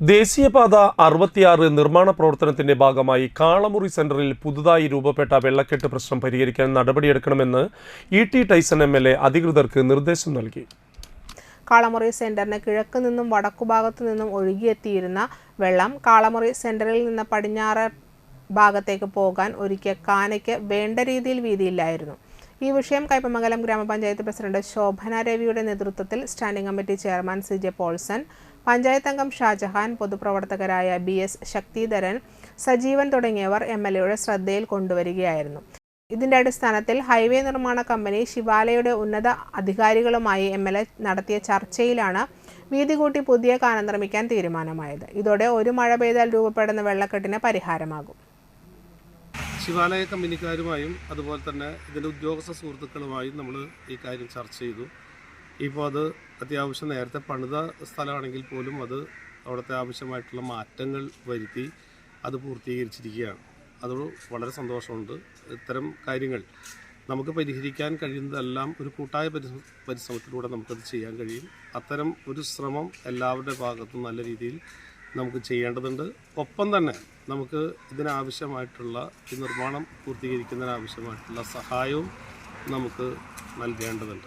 ദേശീയപാത അറുപത്തിയാറ് നിർമ്മാണ പ്രവർത്തനത്തിന്റെ ഭാഗമായി കാളമുറി സെന്ററിൽ പുതുതായി രൂപപ്പെട്ട വെള്ളക്കെട്ട് പ്രശ്നം പരിഹരിക്കാൻ നടപടിയെടുക്കണമെന്ന് E T Tyson M L A അധികൃതർക്ക് നിർദ്ദേശം നൽകി. കാളമുറി സെന്ററിന് കിഴക്ക് നിന്നും വടക്കുഭാഗത്തു നിന്നും ഒഴുകിയെത്തിയിരുന്ന വെള്ളം കാളമുറി സെന്ററിൽ നിന്ന് പടിഞ്ഞാറ് ഭാഗത്തേക്ക് പോകാൻ ഒരുക്കിയ കാനയ്ക്ക് വേണ്ട രീതിയിൽ വീതിയില്ലായിരുന്നു. ഈ വിഷയം കയ്പമംഗലം ഗ്രാമപഞ്ചായത്ത് പ്രസിഡന്റ് ശോഭന രവിയുടെ നേതൃത്വത്തിൽ standing committee chairman C J Paulson panchayat അംഗം ഷാജഹാൻ പൊതുപ്രവർത്തകരായ ബി എസ് ശക്തിധരൻ സജീവൻ തുടങ്ങിയവർ എം എൽ എയുടെ ശ്രദ്ധയിൽ കൊണ്ടുവരികയായിരുന്നു. ഇതിന്റെ അടിസ്ഥാനത്തിൽ ഹൈവേ നിർമ്മാണ കമ്പനി ശിവാലയുടെ ഉന്നത അധികാരികളുമായി എം എൽ എ നടത്തിയ ചർച്ചയിലാണ് വീതി കൂട്ടി പുതിയ കാനം നിർമ്മിക്കാൻ തീരുമാനമായത്. ഇതോടെ ഒരു മഴ പെയ്താൽ രൂപപ്പെടുന്ന വെള്ളക്കെട്ടിന് പരിഹാരമാകും. ശിവാലയ കമ്പനിക്കാരുമായും അതുപോലെ തന്നെ ഇതിന്റെ ഉദ്യോഗസ്ഥ സുഹൃത്തുക്കളുമായും നമ്മൾ ഈ കാര്യം ചർച്ച ചെയ്തു. ഇപ്പോൾ അത് അത്യാവശ്യം നേരത്തെ പണിത സ്ഥലമാണെങ്കിൽ പോലും അത് അവിടുത്തെ ആവശ്യമായിട്ടുള്ള മാറ്റങ്ങൾ വരുത്തി അത് പൂർത്തീകരിച്ചിരിക്കുകയാണ്. അത് വളരെ സന്തോഷമുണ്ട്. ഇത്തരം കാര്യങ്ങൾ നമുക്ക് പരിഹരിക്കാൻ കഴിയുന്നതെല്ലാം ഒരു കൂട്ടായ പരി പരിശ്രമത്തിലൂടെ നമുക്കത് ചെയ്യാൻ കഴിയും. അത്തരം ഒരു ശ്രമം എല്ലാവരുടെ ഭാഗത്തും നല്ല രീതിയിൽ നമുക്ക് ചെയ്യേണ്ടതുണ്ട്. ഒപ്പം തന്നെ നമുക്ക് ഇതിനാവശ്യമായിട്ടുള്ള ഈ നിർമ്മാണം പൂർത്തീകരിക്കുന്നതിനാവശ്യമായിട്ടുള്ള സഹായവും നമുക്ക് നൽകേണ്ടതുണ്ട്.